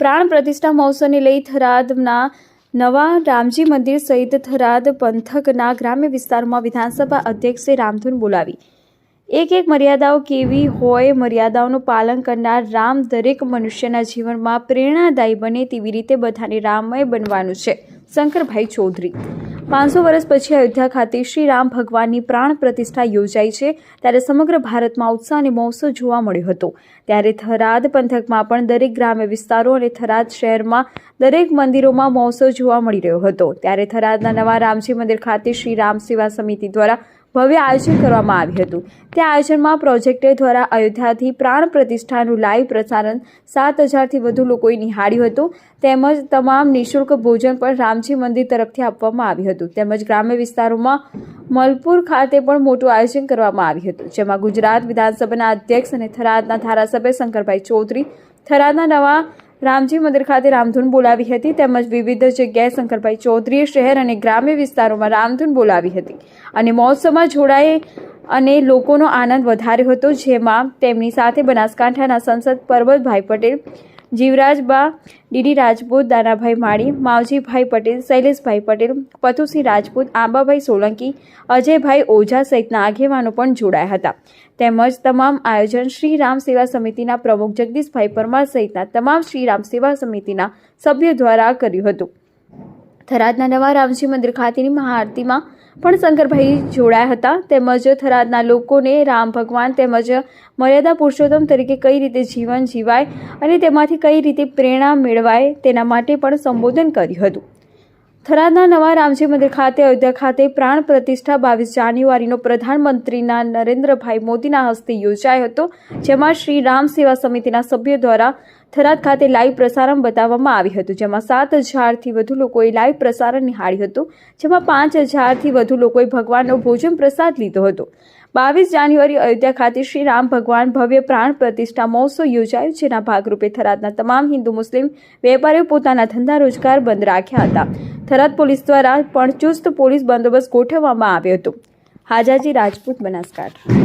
પ્રાણ પ્રતિષ્ઠા મહોત્સવને લઈ થરાદના નવા રામજી મંદિર સહિત થરાદ પંથકના ગ્રામ્ય વિસ્તારોમાં વિધાનસભા અધ્યક્ષે રામધૂન બોલાવી. એક એક મર્યાદાઓ કેવી હોય મર્યાદાઓનું પાલન કરનાર રામ દરેક મનુષ્યના જીવનમાં પ્રેરણાદાયી બને તેવી રીતે બધાને રામમય બનવાનું છે. શંકરભાઈ ચૌધરી. પાંચસો વર્ષ પછી અયોધ્યા ખાતે શ્રી રામ ભગવાનની પ્રાણ પ્રતિષ્ઠા યોજાઈ છે, ત્યારે સમગ્ર ભારતમાં ઉત્સાહ અને મહોત્સવ જોવા મળ્યો હતો. ત્યારે થરાદ પંથકમાં પણ દરેક ગ્રામ્ય વિસ્તારો અને થરાદ શહેરમાં દરેક મંદિરોમાં મહોત્સવ જોવા મળી રહ્યો હતો. ત્યારે થરાદના નવા રામજી મંદિર ખાતે શ્રી રામ સેવા સમિતિ દ્વારા ભવ્ય આયોજન કરવામાં આવ્યું હતું. તે આયોજનમાં પ્રોજેક્ટર દ્વારા અયોધ્યાથી પ્રાણ પ્રતિષ્ઠાનું લાઈવ પ્રસારણ સાત હજારથી વધુ લોકોએ નિહાળ્યું હતું. તેમજ તમામ નિઃશુલ્ક ભોજન પણ રામજી મંદિર તરફથી આપવામાં આવ્યું હતું. તેમજ ગ્રામ્ય વિસ્તારોમાં મલપુર ખાતે પણ મોટું આયોજન કરવામાં આવ્યું હતું. જેમાં ગુજરાત વિધાનસભાના અધ્યક્ષ અને થરાદના ધારાસભ્ય શંકરભાઈ ચૌધરી, થરાદના નવા રામજી મંદિર ખાતે રામધૂન બોલાવી હતી તેમજ વિવિધ જગ્યાએ શંકરભાઈ ચૌધરીએ શહેર અને ગ્રામ્ય વિસ્તારોમાં રામધૂન બોલાવી હતી. અને મહોત્સવમાં જોડાઈ અને લોકોનો આનંદ વધાર્યો હતો, જેમાં તેમની સાથે બનાસકાંઠાના સંસદ પરબતભાઈ પટેલ જીવરાજબા, ડીડી રાજપૂત, દાનાભાઈ માળી, માવજીભાઈ પટેલ, શૈલેષભાઈ પટેલ, પતુસિંહ રાજપૂત, આંબાભાઈ સોલંકી, અજયભાઈ ઓઝા સહિતના આગેવાનો પણ જોડાયા હતા. તેમજ તમામ આયોજન શ્રી રામ સેવા સમિતિના પ્રમુખ જગદીશભાઈ પરમાર સહિતના તમામ શ્રી રામ સેવા સમિતિના સભ્યો દ્વારા કર્યું હતું. થરાદના નવા રામજી મંદિર ખાતેની મહાઆરતીમાં પણ શંકરભાઈ જોડાયા હતા. તેમજ થરાદના લોકોને રામ ભગવાન તેમજ મર્યાદા પુરુષોત્તમ તરીકે કઈ રીતે જીવન જીવાય અને તેમાંથી કઈ રીતે પ્રેરણા મેળવાય તેના માટે પણ સંબોધન કર્યું હતું. થરાદના નવા રામજી મંદિર ખાતે, અયોધ્યા ખાતે પ્રાણ પ્રતિષ્ઠા બાવીસ જાન્યુઆરીનો પ્રધાનમંત્રીના નરેન્દ્રભાઈ મોદીના હસ્તે યોજાયો હતો, જેમાં શ્રી રામ સેવા સમિતિના સભ્યો દ્વારા થરાદ ખાતે લાઈવ પ્રસારણ બતાવવામાં આવ્યું હતું, જેમાં સાત હજારથી વધુ લોકોએ લાઈવ પ્રસારણ નિહાળ્યું હતું, જેમાં પાંચ હજારથી વધુ લોકોએ ભગવાનનો ભોજન પ્રસાદ લીધો હતો. બાવીસ જાન્યુઆરી અયોધ્યા ખાતે શ્રી રામ ભગવાન ભવ્ય પ્રાણ પ્રતિષ્ઠા મહોત્સવ યોજાયો, જેના ભાગરૂપે થરાદના તમામ હિન્દુ મુસ્લિમ વેપારીઓ પોતાના ધંધા રોજગાર બંધ રાખ્યા હતા. થરાદ પોલીસ દ્વારા પણ ચુસ્ત પોલીસ બંદોબસ્ત ગોઠવવામાં આવ્યો હતો. હાજાજી રાજપૂત બનાસકાંઠા.